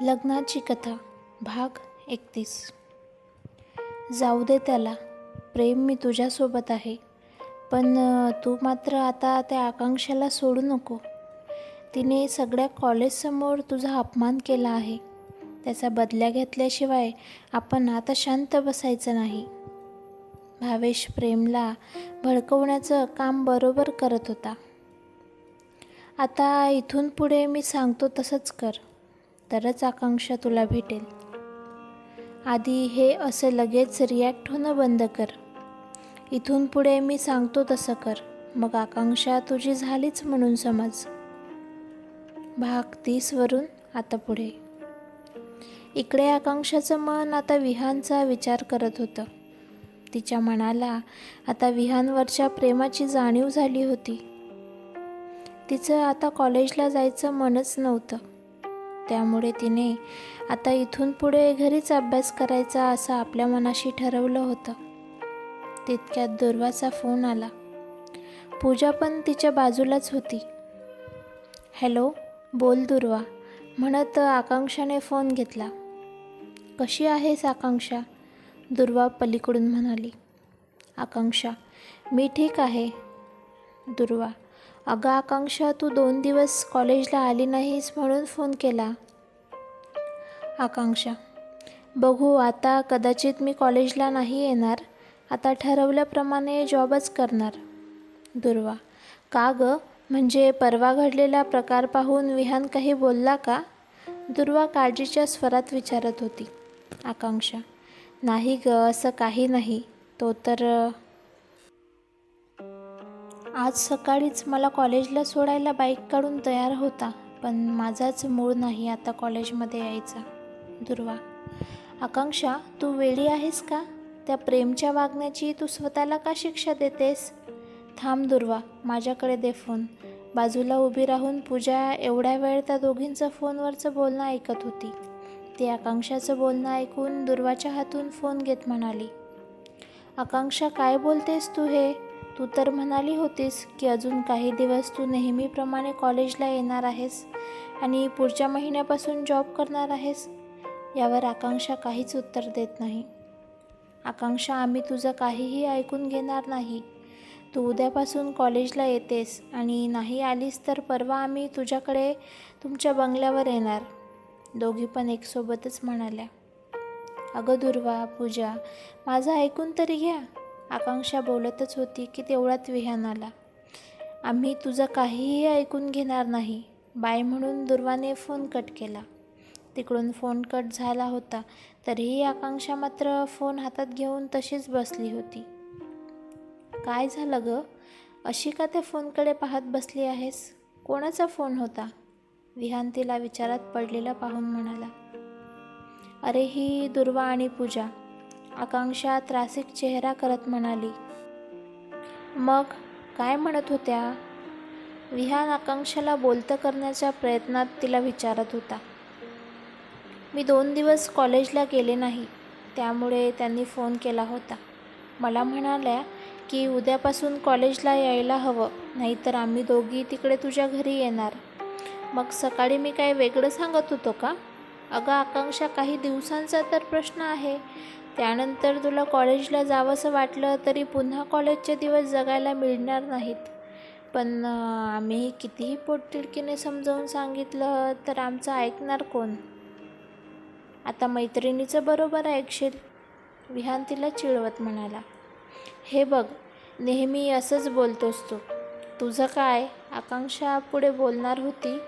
लग्नाची कथा भाग एकतीस. जाऊ दे त्याला प्रेम मी तुझ्यासोबत आहे पण तू मात्र आता त्या आकांक्षाला सोडू नको. तिने सगळ्या कॉलेजसमोर तुझा अपमान केला आहे. त्याचा बदल्या घेतल्याशिवाय आपण आता शांत बसायचं नाही. भावेश प्रेमला भडकवण्याचं काम बरोबर करत होता. आता इथून पुढे मी सांगतो तसंच कर. तरच आकांक्षा तुला भेटेल. आधी हे असं लगेच रिॲक्ट होणं बंद कर. इथून पुढे मी सांगतो तसं कर. मग आकांक्षा तुझी झालीच म्हणून समज. भाग तीसवरून आता पुढे. इकडे आकांक्षाचं मन आता विहानचा विचार करत होतं. तिच्या मनाला आता विहानवरच्या प्रेमाची जाणीव झाली होती. तिचं आता कॉलेजला जायचं मनच नव्हतं. त्यामुळे तिने आता इथून पुढे घरीच अभ्यास करायचा असं आपल्या मनाशी ठरवलं होतं. तितक्यात दुर्वाचा फोन आला. पूजा पण तिच्या बाजूलाच होती. हॅलो बोल दुर्वा म्हणत आकांक्षाने फोन घेतला. कशी आहेस आकांक्षा? दुर्वा पलीकडून म्हणाली. आकांक्षा मी ठीक आहे. दुर्वा अगं आकांक्षा तू दोन दिवस कॉलेजला आली नाहीस म्हणून फोन केला. आकांक्षा बघू आता कदाचित मी कॉलेजला नाही येणार. आता ठरवल्याप्रमाणे जॉबच करणार. दुर्वा का गं? म्हणजे परवा घडलेला प्रकार पाहून विहान काही बोलला का? दुर्वा काळजीच्या स्वरात विचारत होती. आकांक्षा नाही ग असं काही नाही. तो तर आज सकाळीच मला कॉलेजला सोडायला बाईक काढून तयार होता पण माझाच मूळ नाही आता कॉलेजमध्ये यायचा. दुर्वा आकांक्षा तू वेळी आहेस का? त्या प्रेमच्या वागण्याची तू स्वतःला का शिक्षा देतेस? थांब दुर्वा माझ्याकडे दे फोन. बाजूला उभी राहून पूजा एवढ्या वेळ त्या दोघींचं फोनवरचं बोलणं ऐकत होती. ती आकांक्षाचं बोलणं ऐकून दुर्वाच्या हातून फोन घेत म्हणाली आकांक्षा काय बोलतेस तू हे? तू तर म्हणाली होतीस की अजून काही दिवस तू नेहमीप्रमाणे कॉलेजला येणार आहेस आणि पुढच्या महिन्यापासून जॉब करणार आहेस यावर आकांक्षा काहीच उत्तर देत नाही. आकांक्षा आम्ही तुझं काहीही ऐकून घेणार नाही. तू उद्यापासून कॉलेजला येतेस आणि नाही आलीस तर परवा आम्ही तुझ्याकडे तुमच्या बंगल्यावर येणार दोघी पण एकसोबतच म्हणाल्या. अगं दुर्वा पूजा माझं ऐकून तरी घ्या. आकांक्षा बोलतच होती की तेवढ्यात विहान आला. आम्ही तुझं काहीही ऐकून घेणार नाही बाय म्हणून दुर्वाने फोन कट केला. तिकडून फोन कट झाला होता तरीही आकांक्षा मात्र फोन हातात घेऊन तशीच बसली होती. काय झालं ग? अशी का त्या फोनकडे पाहत बसली आहेस? कोणाचा फोन होता? विहान तिला विचारात पडलेला पाहून म्हणाला. अरे ही दुर्वा आणि पूजा. आकांक्षा त्रासिक चेहरा करत म्हणाली. मग काय म्हणत होत्या? विहान आकांक्षाला बोलतं करण्याच्या प्रयत्नात तिला विचारत होता. मी दोन दिवस कॉलेजला गेले नाही त्यामुळे त्यांनी फोन केला होता. मला म्हणाल्या की उद्यापासून कॉलेजला यायला हवं नाहीतर आम्ही दोघी तिकडे तुझ्या घरी येणार. मग सकाळी मी काय वेगळं सांगत होतो का? अगं आकांक्षा काही दिवसांचा तर प्रश्न आहे. त्यानंतर तुला कॉलेजला जावंसं वाटलं तरी पुन्हा कॉलेजचे दिवस जगायला मिळणार नाहीत. पण आम्ही कितीही पोटतिडकीने समजावून सांगितलं तर आमचं ऐकणार कोण? आता मैत्रिणीचं बरोबर ऐकशील? विहान तिला चिळवत म्हणाला. हे बघ नेहमी असंच बोलतोस तू. तुझं काय? आकांक्षा पुढे बोलणार होती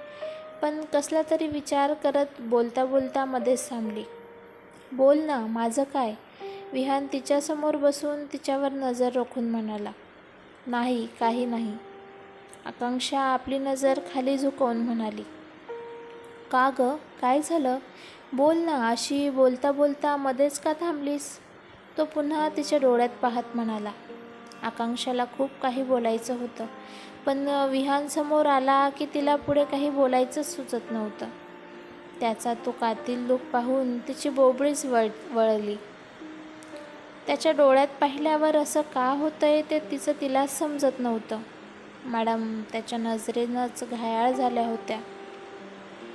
पण कसला तरी विचार करत बोलता बोलता मध्येच थांबली. बोल ना माझं काय? विहान तिच्यासमोर बसून तिच्यावर नजर रोखून म्हणाला नाही काही नाही. आकांक्षा आपली नजर खाली झुकवून म्हणाली का गं? काय झालं? बोल ना अशी बोलता बोलता मध्येच का थांबलीस? तो पुन्हा तिच्या डोळ्यात पाहत म्हणाला आकांक्षाला खूप काही बोलायचं होतं पण विहानसमोर आला की तिला पुढे काही बोलायचंच सुचत नव्हतं. त्याचा तो कातील लूक पाहून तिची बोबळीच वळ वळली. त्याच्या डोळ्यात पाहिल्यावर असं का होतंय ते तिचं तिलाच समजत नव्हतं. मॅडम त्याच्या नजरेनंच घायाळ झाल्या होत्या.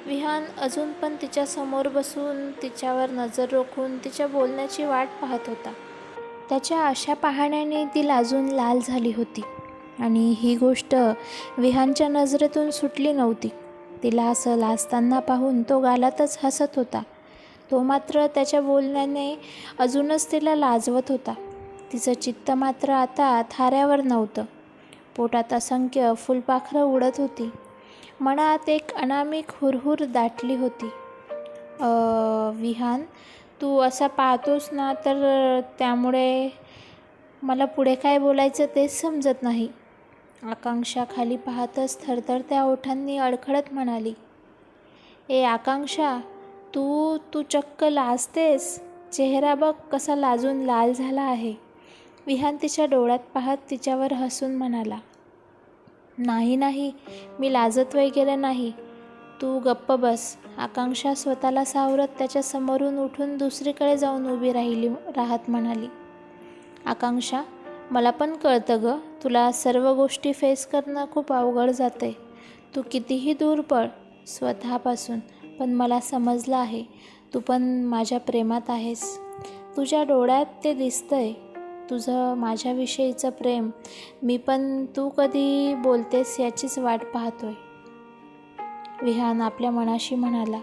विहान अजून पण तिच्या समोर बसून तिच्यावर नजर रोखून तिच्या बोलण्याची वाट पाहत होता. त्याच्या अशा पाहण्याने ती लाजून लाल झाली होती. आणि ही गोष्ट विहानच्या नजरेतून सुटली नव्हती. तिला असं लाजताना पाहून तो गालातच हसत होता. तो मात्र त्याच्या बोलण्याने अजूनच तिला लाजवत होता. तिचं चित्त मात्र आता थाऱ्यावर नव्हतं. पोटात असंख्य फुलपाखरं उडत होती. मनात एक अनामिक हुरहुर दाटली होती. "अ, विहान तू असा पाहतोस ना तर त्यामुळे मला पुढे काय बोलायचं तेच समजत नाही. आकांक्षा खाली पाहतच थरथरत्या ओठांनी अडखळत म्हणाली ए आकांक्षा तू तू चक्क लाजतेस? चेहरा बघ कसा लाजून लाल झाला आहे. विहान तिच्या डोळ्यात पाहत तिच्यावर हसून म्हणाला नाही नाही मी लाजत वगैरे नाही. तू गप्प बस. आकांक्षा स्वतःला सावरत त्याच्या समोरून उठून दुसरीकडे जाऊन उभी राहिली राहत म्हणाली आकांक्षा मला पण कळतं गं तुला सर्व गोष्टी फेस करणं खूप अवघड जाते तू कितीही दूर पळ स्वतःपासून पण मला समजलं आहे तू पण माझ्या प्रेमात आहेस. तुझ्या डोळ्यात ते दिसतंय तुझं माझ्याविषयीचं प्रेम. मी पण तू कधी बोलतेस याचीच वाट पाहतोय. विहान आपल्या मनाशी म्हणाला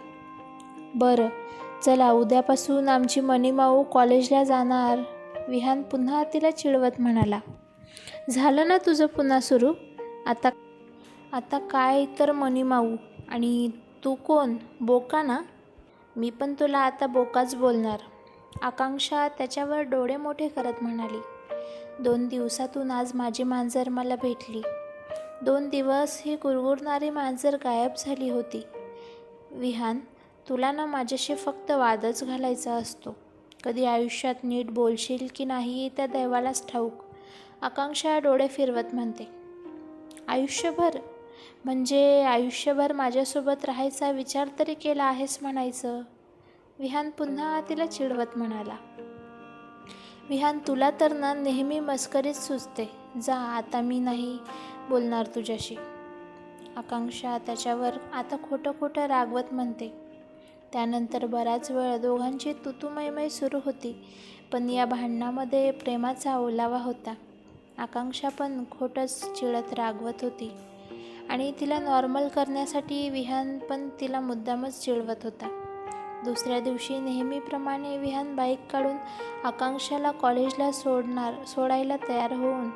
बरं चला उद्यापासून आमची मनीमाऊ कॉलेजला जाणार. विहान पुन्हा तिला चिडवत म्हणाला झालं ना तुझं पुन्हा सुरू? आता आता काय तर मनीमाऊ आणि तू कोण? बोका ना. मी पण तुला आता बोकाच बोलणार आकांक्षा त्याच्यावर डोळे मोठे करत म्हणाली. दोन दिवसातून आज माझी मांजर मला भेटली. दोन दिवस ही गुरगुरणारी मांजर गायब झाली होती. विहान तुला ना माझ्याशी फक्त वादच घालायचा असतो. कधी आयुष्यात नीट बोलशील की नाही त्या दैवालाच ठाऊक. आकांक्षा डोळे फिरवत म्हणते आयुष्यभर? म्हणजे आयुष्यभर माझ्यासोबत राहायचा विचार तरी केला आहेस म्हणायचं? विहान पुन्हा तिला चिडवत म्हणाला विहान तुला तर ना नेहमी मस्करीच सुचते. जा आता मी नाही बोलणार तुझ्याशी. आकांक्षा त्याच्यावर आता खोटं खोटं रागवत म्हणते त्यानंतर बराच वेळ दोघांची तुतुमयमय सुरू होती पण या भांडणामध्ये प्रेमाचा ओलावा होता. आकांक्षा पण खोटंच चिळत रागवत होती आणि तिला नॉर्मल करण्यासाठी विहान पण तिला मुद्दामच चिळवत होता. दुसऱ्या दिवशी नेहमीप्रमाणे विहान बाईक काढून आकांक्षाला कॉलेजला सोडणार सोडायला तयार होऊन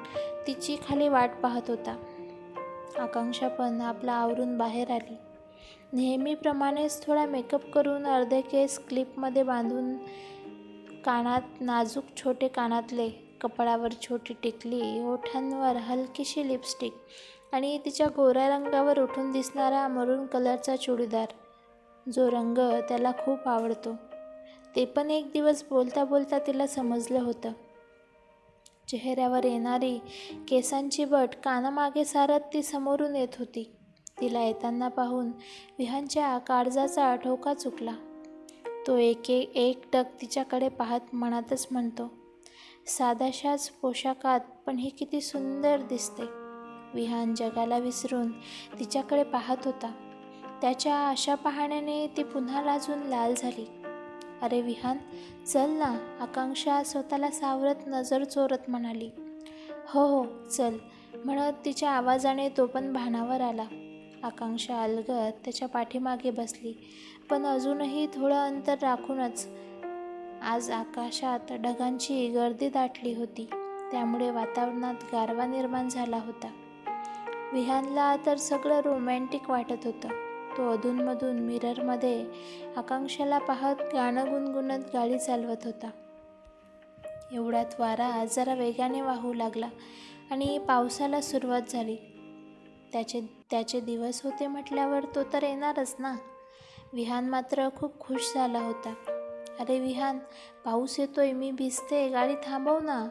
तिची खाली वाट पाहत होता. आकांक्षा पण आपला आवरून बाहेर आली. नेहमीप्रमाणेच थोडा मेकअप करून अर्धे केस क्लिपमध्ये बांधून कानात नाजूक छोटे कानातले कपाळावर छोटी टिकली ओठांवर हलकीशी लिपस्टिक आणि तिच्या गोऱ्या रंगावर उठून दिसणारा मरून कलरचा चुडीदार. जो रंग त्याला खूप आवडतो. ते पण एक दिवस बोलता बोलता तिला समजलं होतं. चेहऱ्यावर येणारी केसांची बट कानामागे सारत ती समोरून येत होती. तिला येताना पाहून विहानच्या काळजाचा ठोका चुकला. तो एक एक टक तिच्याकडे पाहत मनातच म्हणतो साधाशाच पोशाखात पण ही किती सुंदर दिसते. विहान जगाला विसरून तिच्याकडे पाहत होता. त्याच्या आशा पाहण्याने ती पुन्हा लाजून लाल झाली. अरे विहान चल ना आकांक्षा स्वतःला सावरत नजर चोरत म्हणाली. हो हो चल म्हणत तिच्या आवाजाने तो पण भानावर आला. आकांक्षा अलगत त्याच्या पाठीमागे बसली. पण अजूनही थोडं अंतर राखूनच आज आकाशात ढगांची गर्दी दाटली होती. त्यामुळे वातावरणात गारवा निर्माण झाला होता. विहानला तर सगळं रोमॅन्टिक वाटत होतं. तो अधूनमधून मिररमध्ये आकांक्षाला पाहत गाणं गुणगुणत गाडी चालवत होता. एवढ्यात वारा जरा वेगाने वाहू लागला आणि पावसाला सुरुवात झाली. त्याचे त्याचे दिवस होते म्हटल्यावर तो तर येणारच ना. विहान मात्र खूप खुश झाला होता. अरे विहान पाऊस येतोय मी भिजते गाडी थांबव ना.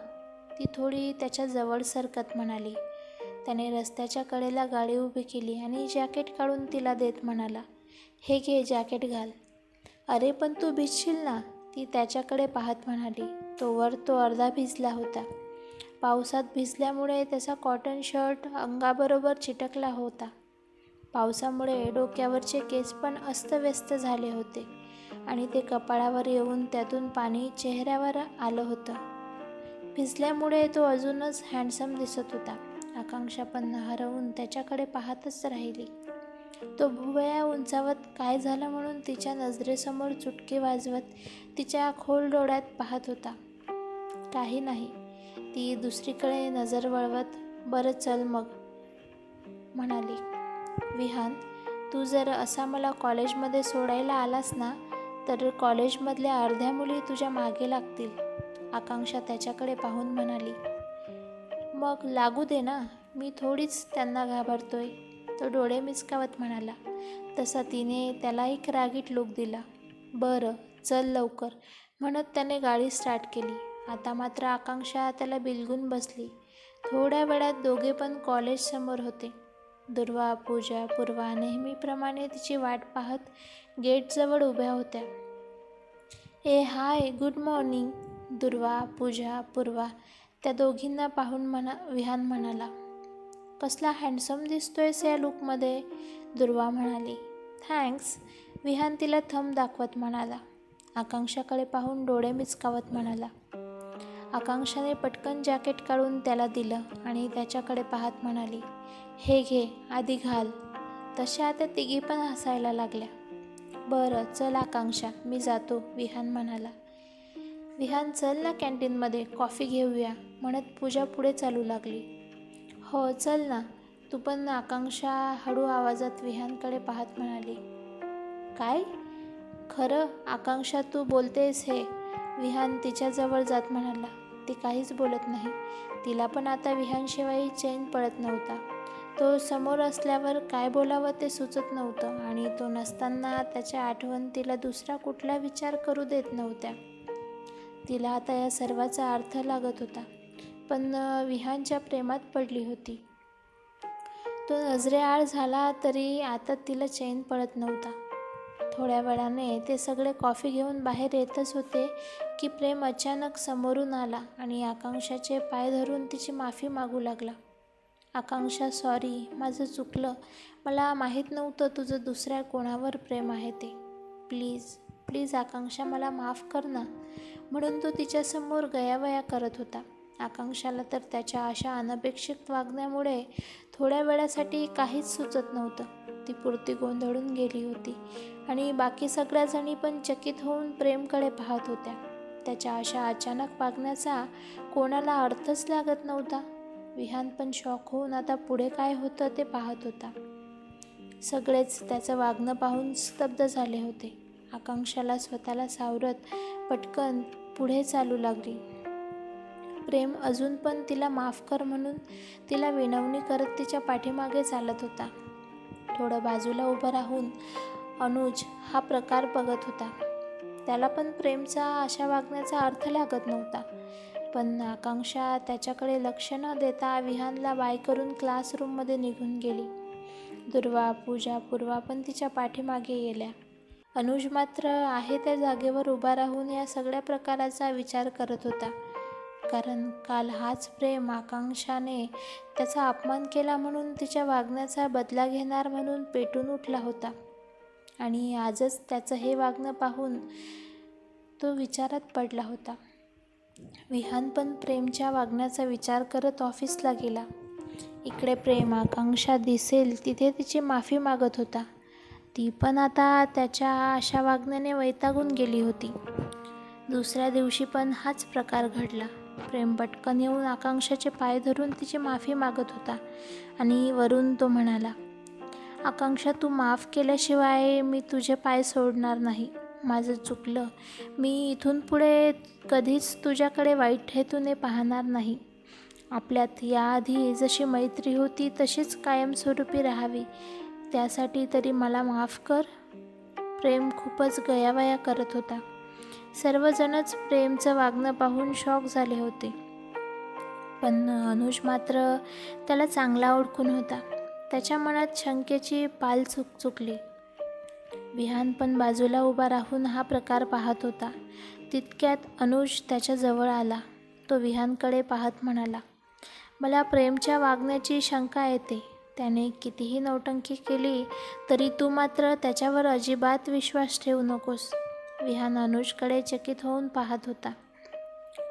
ती थोडी त्याच्याजवळ सरकत म्हणाली. त्याने रस्त्याच्या कडेला गाडी उभी केली आणि जॅकेट काढून तिला देत म्हणाला हे घे जॅकेट घाल. अरे पण तू भिजशील ना? ती त्याच्याकडे पाहत म्हणाली. तोवर तो अर्धा भिजला होता. पावसात भिजल्यामुळे त्याचा कॉटन शर्ट अंगाबरोबर चिटकला होता. पावसामुळे डोक्यावरचे केस पण अस्तव्यस्त झाले होते आणि ते कपाळावर येऊन त्यातून पाणी चेहऱ्यावर आलं होतं. भिजल्यामुळे तो अजूनच हँडसम दिसत होता. आकांक्षा पण हरवून त्याच्याकडे पाहतच राहिली. तो भुवया उंचावत काय झालं म्हणून तिच्या नजरेसमोर चुटकी वाजवत तिच्या खोल डोळ्यात पाहत होता. काही नाही. ती दुसरीकडे नजर वळवत बरं चल मग म्हणाली. विहान तू जर असा मला कॉलेजमध्ये सोडायला आलास ना तर कॉलेजमधल्या अर्ध्या मुली तुझ्या मागे लागतील आकांक्षा त्याच्याकडे पाहून म्हणाली. मग लागू दे ना मी थोडीच त्यांना घाबरतोय तो डोळे मिचकावत म्हणाला. तसा तिने त्याला एक रागीट लूक दिला. बरं चल लवकर म्हणत त्याने गाडी स्टार्ट केली. आता मात्र आकांक्षा त्याला बिलगून बसली. थोड्या वेळात दोघे पण कॉलेजसमोर होते. दुर्वा पूजा पूर्वा नेहमीप्रमाणे तिची वाट पाहत गेटजवळ उभ्या होत्या. ए हाय गुड मॉर्निंग दुर्वा पूजा पूर्वा त्या दोघींना पाहून म्हणा विहान म्हणाला कसला हँडसम दिसतोयस या लुकमध्ये दुर्वा म्हणाली थँक्स विहान तिला थंब दाखवत म्हणाला आकांक्षाकडे पाहून डोळे मिचकावत म्हणाला आकांक्षाने पटकन जॅकेट काढून त्याला दिलं आणि त्याच्याकडे पाहत म्हणाली हे घे आधी घाल. तशा त्या तिघी पण हसायला लागल्या. बरं चल आकांक्षा मी जातो विहान म्हणाला. विहान चल ना कॅन्टीनमध्ये कॉफी घेऊया म्हणत पूजा पुढे चालू लागली. हो चल ना. तू पण आकांक्षा हळू आवाजात विहानकडे पाहत म्हणाली. काय? खरं आकांक्षा तू बोलतेस हे? विहान तिच्याजवळ जात म्हणाला. ती काहीच बोलत नाही. तिला पण आता विहानशिवाय चैन पडत नव्हता. तो समोर असल्यावर काय बोलावं ते सुचत नव्हतं आणि तो नसताना त्याच्या आठवण तिला दुसरा कुठला विचार करू देत नव्हत्या. तिला आता या सर्वाचा अर्थ लागत होता पण विहानच्या प्रेमात पडली होती. तो नजरेआळ झाला तरी आता तिला चैन पडत नव्हता. थोड्या वेळाने ते सगळे कॉफी घेऊन बाहेर येतच होते की प्रेम अचानक समोरून आला आणि आकांक्षाचे पाय धरून तिची माफी मागू लागला. आकांक्षा सॉरी माझं चुकलं. मला माहीत नव्हतं तुझं दुसऱ्या कोणावर प्रेम आहे ते. प्लीज प्लीज आकांक्षा मला माफ कर ना. म्हणून तो तिच्यासमोर गयावया करत होता. आकांक्षाला तर त्याच्या अशा अनपेक्षित वागण्यामुळे थोड्या वेळासाठी काहीच सुचत नव्हतं. ती पुरती गोंधळून गेली होती. आणि बाकी सगळ्याजणी पण चकित होऊन प्रेमकडे पाहत होत्या. त्याच्या अशा अचानक वागण्याचा कोणाला अर्थच लागत नव्हता. विहान पण शॉक होऊन आता पुढे काय होतं ते पाहत होता. सगळेच त्याचं वागणं पाहून स्तब्ध झाले होते. आकांक्षाला स्वतःला सावरत पटकन पुढे चालू लागली. प्रेम अजून पण तिला माफ कर म्हणून तिला विनवणी करत तिच्या पाठीमागे चालत होता. थोडं बाजूला उभं राहून अनुज हा प्रकार बघत होता. त्याला पण प्रेमचा अशा वागण्याचा अर्थ लागत नव्हता. पण आकांक्षा त्याच्याकडे लक्ष न देता विहानला बाय करून क्लासरूममध्ये निघून गेली. दुर्वा पूजा पूर्वा पण तिच्या पाठीमागे गेल्या. अनुज मात्र आहे त्या जागेवर उभा राहून या सगळ्या प्रकाराचा विचार करत होता. कारण काल हाच प्रेम आकांक्षाने त्याचा अपमान केला म्हणून तिच्या वागण्याचा बदला घेणार म्हणून पेटून उठला होता. आणि आजच त्याचं हे वागणं पाहून तो विचारात पडला होता. विहान पण प्रेमच्या वागण्याचा विचार करत ऑफिसला गेला. इकडे प्रेम आकांक्षा दिसेल तिथे तिची माफी मागत होता. ती पण आता त्याच्या अशा वागण्याने वैतागून गेली होती. दुसऱ्या दिवशी पण हाच प्रकार घडला. प्रेम पटकन येऊन आकांक्षाचे पाय धरून तिची माफी मागत होता. आणि वरून तो म्हणाला आकांक्षा तू माफ केल्याशिवाय मी तुझे पाय सोडणार नाही. माझं चुकलं. मी इथून पुढे कधीच तुझ्याकडे वाईट हेतूने पाहणार नाही. आपल्यात याआधी जशी मैत्री होती तशीच कायमस्वरूपी राहावी. त्यासाठी तरी मला माफ कर. प्रेम खूपच गयावया करत होता. सर्वजणच प्रेमचं वागणं पाहून शॉक झाले होते. पण अनुज मात्र त्याला चांगला ओळखून होता. त्याच्या मनात शंकेची पाल चुक चुकली. विहान पण बाजूला उभा राहून हा प्रकार पाहत होता. तितक्यात अनुज त्याच्याजवळ आला. तो विहानकडे पाहत म्हणाला मला प्रेमच्या वागण्याची शंका येते. त्याने कितीही नौटंकी केली तरी तू मात्र त्याच्यावर अजिबात विश्वास ठेवू नकोस. विहान अनुजकडे चकित होऊन पाहत होता.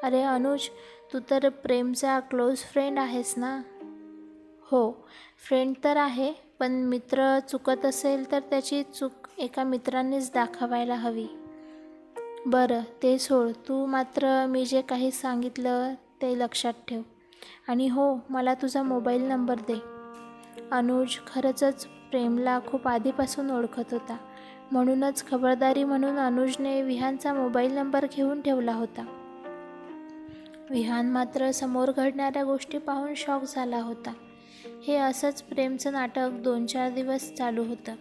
अरे अनुज तू तर प्रेमचा क्लोज फ्रेंड आहेस ना? हो फ्रेंड तर आहे पण मित्र चुकत असेल तर त्याची चूक एका मित्रांनीच दाखवायला हवी. बरं ते सोड. तू मात्र मी जे काही सांगितलं ते लक्षात ठेव. आणि हो मला तुझा मोबाईल नंबर दे. अनुज खरंचच प्रेमला खूप आधीपासून ओळखत होता. म्हणूनच खबरदारी म्हणून अनुजने विहानचा मोबाईल नंबर घेऊन ठेवला होता. विहान मात्र समोर घडणाऱ्या गोष्टी पाहून शॉक झाला होता. हे असंच प्रेमचं नाटक दोन चार दिवस चालू होतं.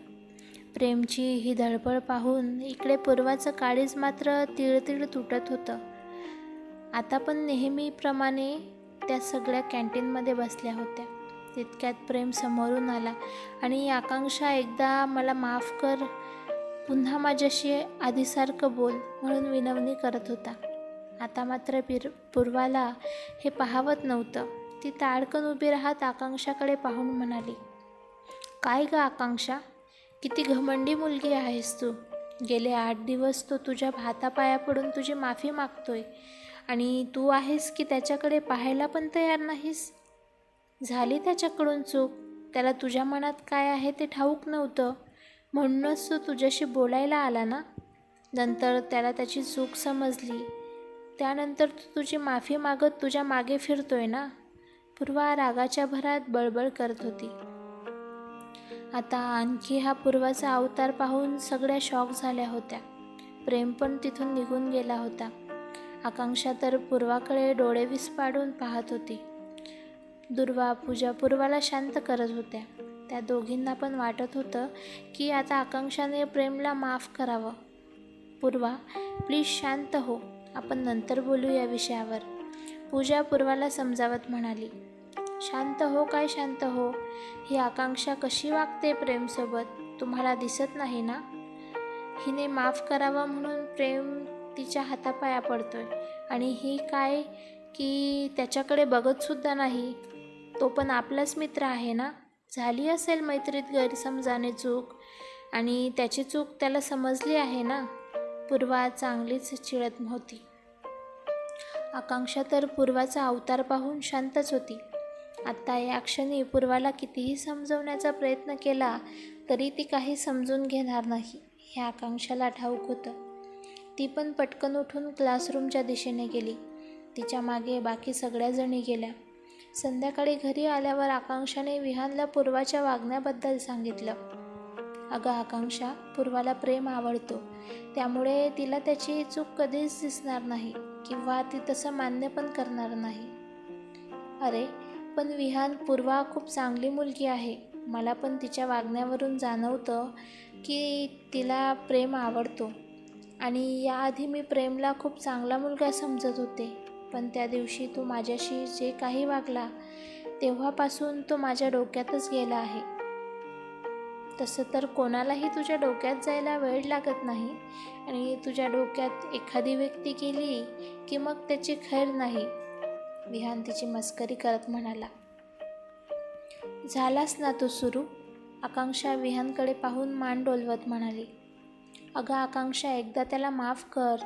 प्रेमची ही धडपड पाहून इकडे पूर्वाचं काळीज मात्र तिळतिळ तुटत होतं. आता पण नेहमीप्रमाणे त्या सगळ्या कॅन्टीनमध्ये बसल्या होत्या. तितक्यात प्रेम समोरून आला आणि आकांक्षा एकदा मला माफ कर पुन्हा माझ्याशी आधीसारखं बोल म्हणून विनवणी करत होता. आता मात्र पिर पूर्वाला हे पाहावत नव्हतं. ती ताडकन उभी राहत आकांक्षाकडे पाहून म्हणाली काय गं आकांक्षा? किती घमंडी मुलगी आहेस तू. गेले आठ दिवस तो तुझ्या भातापाया पडून तुझी माफी मागतोय. आणि तू आहेस की त्याच्याकडे पाहायला पण तयार नाहीस? झाली त्याच्याकडून चूक? त्याला तुझ्या मनात काय आहे ते ठाऊक नव्हतं. म्हणूनच तो तुझ्याशी बोलायला आला ना? नंतर त्याला त्याची चूक समजली. त्यानंतर तू तुझी माफी मागत तुझ्या मागे फिरतोय ना? पूर्वा रागाच्या भरात बळबळ करत होती. आता आणखी हा पूर्वाचा अवतार पाहून सगळ्या शॉक झाल्या होत्या. प्रेम पण तिथून निघून गेला होता. आकांक्षा तर पूर्वाकडे डोळे विस्पाडून पाहत होती. दुर्वा पूजा पूर्वाला शांत करत होत्या. त्या दोघींना पण वाटत होतं की आता आकांक्षाने प्रेमला माफ करावं. पूर्वा प्लीज शांत हो. आपण नंतर बोलू या विषयावर. पूजा पूर्वाला समजावत म्हणाली शांत हो काय शांत हो? ही आकांक्षा कशी वागते प्रेमसोबत? तुम्हाला दिसत नाही ना? हिने माफ करावं म्हणून प्रेम तिच्या हातापाया पडतोय. आणि ही काय की त्याच्याकडे बघतसुद्धा नाही. तो पण आपलाच मित्र आहे ना? झाली असेल मैत्रीत गैरसमजाने चूक आणि त्याची चूक त्याला समजली आहे ना? पूर्वा चांगलीच चिळत नव्हती. आकांक्षा तर पूर्वाचा अवतार पाहून शांतच होती. आत्ता या क्षणी पूर्वाला कितीही समजवण्याचा प्रयत्न केला तरी ती काही समजून घेणार नाही हे आकांक्षाला ठाऊक होतं. ती पण पटकन उठून क्लासरूमच्या दिशेने गेली. तिच्यामागे बाकी सगळ्याजणी गेल्या. संध्याकाळी घरी आल्यावर आकांक्षाने विहानला पूर्वाच्या वागण्याबद्दल सांगितलं. अगं आकांक्षा पूर्वाला प्रेम आवडतो. त्यामुळे तिला त्याची चूक कधीच दिसणार नाही किंवा ती तसं मान्य पण करणार नाही. अरे पण विहान पूर्वा खूप चांगली मुलगी आहे. मला पण तिच्या वागण्यावरून जाणवतं की तिला प्रेम आवडतो. आणि याआधी मी प्रेमला खूप चांगला मुलगा समजत होते. पण त्या दिवशी तो माझ्याशी जे काही वागला तेव्हापासून तो माझ्या डोक्यातच गेला आहे. तसं तर कोणालाही तुझ्या डोक्यात जायला वेळ लागत नाही आणि तुझ्या डोक्यात एखादी व्यक्ती गेली की मग त्याची खैर नाही विहान तिची मस्करी करत म्हणाला. झालास ना तू सुरू? आकांक्षा विहानकडे पाहून मान डोलवत म्हणाली. अगं आकांक्षा एकदा त्याला माफ कर.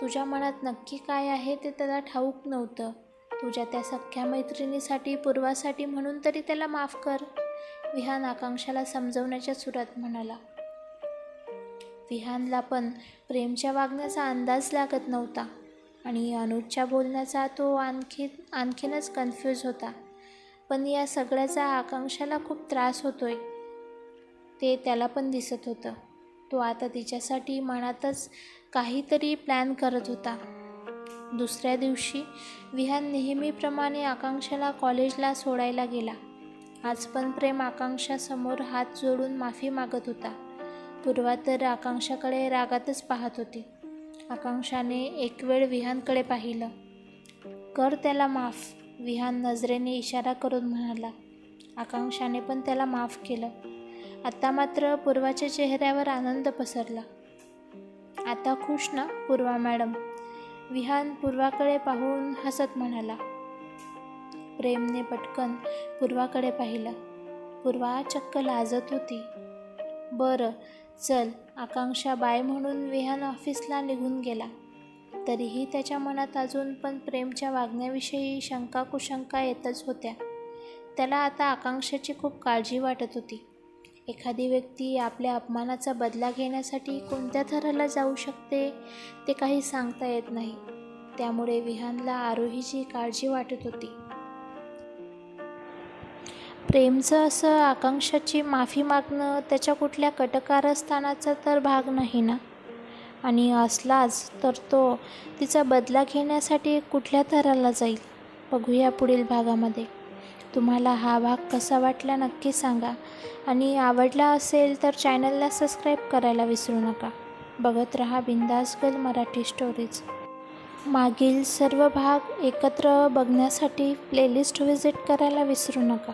तुझ्या मनात नक्की काय आहे ते त्याला ठाऊक नव्हतं. तुझ्या त्या सख्ख्या मैत्रिणीसाठी पूर्वासाठी म्हणून तरी त्याला माफ कर विहान आकांक्षाला समजवण्याच्या सुरात म्हणाला. विहानला पण प्रेमच्या वागण्याचा अंदाज लागत नव्हता आणि अनुजच्या बोलण्याचा तो आणखी आणखीनच कन्फ्यूज होता. पण या सगळ्याचा आकांक्षाला खूप त्रास होतोय. ते त्याला पण दिसत होतं. तो आता तिच्यासाठी मनातच काहीतरी प्लॅन करत होता. दुसऱ्या दिवशी विहान नेहमीप्रमाणे आकांक्षाला कॉलेजला सोडायला गेला. आज पण प्रेम आकांक्षासमोर हात जोडून माफी मागत होता. पूर्वा तर आकांक्षाकडे रागातच पाहत होती. आकांक्षाने एक वेळ विहानकडे पाहिलं. कर त्याला माफ विहान नजरेने इशारा करून म्हणाला. आकांक्षाने पण त्याला माफ केलं. आता मात्र पूर्वाच्या चेहऱ्यावर आनंद पसरला. आता खुश ना पूर्वा मॅडम? विहान पूर्वाकडे पाहून हसत म्हणाला. प्रेमने पटकन पूर्वाकडे पाहिलं. पूर्वा चक्क लाजत होती. बरं चल आकांक्षा बाय म्हणून विहान ऑफिसला निघून गेला. तरीही त्याच्या मनात अजून पण प्रेमच्या वागण्याविषयी शंका कुशंका येतच होत्या. त्याला आता आकांक्षाची खूप काळजी वाटत होती. एखादी व्यक्ती आपल्या अपमानाचा बदला घेण्यासाठी कोणत्या थराला जाऊ शकते ते काही सांगता येत नाही. त्यामुळे विहानला आरोहीची काळजी वाटत होती. प्रेमचं असं आकांक्षाची माफी मागणं त्याच्या कुठल्या कटकारस्थानाचा तर भाग नाही ना? आणि असलाच तर तो तिचा बदला घेण्यासाठी कुठल्या थराला जाईल? बघूया पुढील भागामध्ये. तुम्हाला हा भाग कसा वाटला नक्की सांगा. आणि आवडला असेल तर चॅनलला सबस्क्राईब करायला विसरू नका. बघत रहा बिंदास गर्ल मराठी स्टोरीज मागील सर्व भाग एकत्र बघण्यासाठी प्लेलिस्ट व्हिजिट करायला विसरू नका.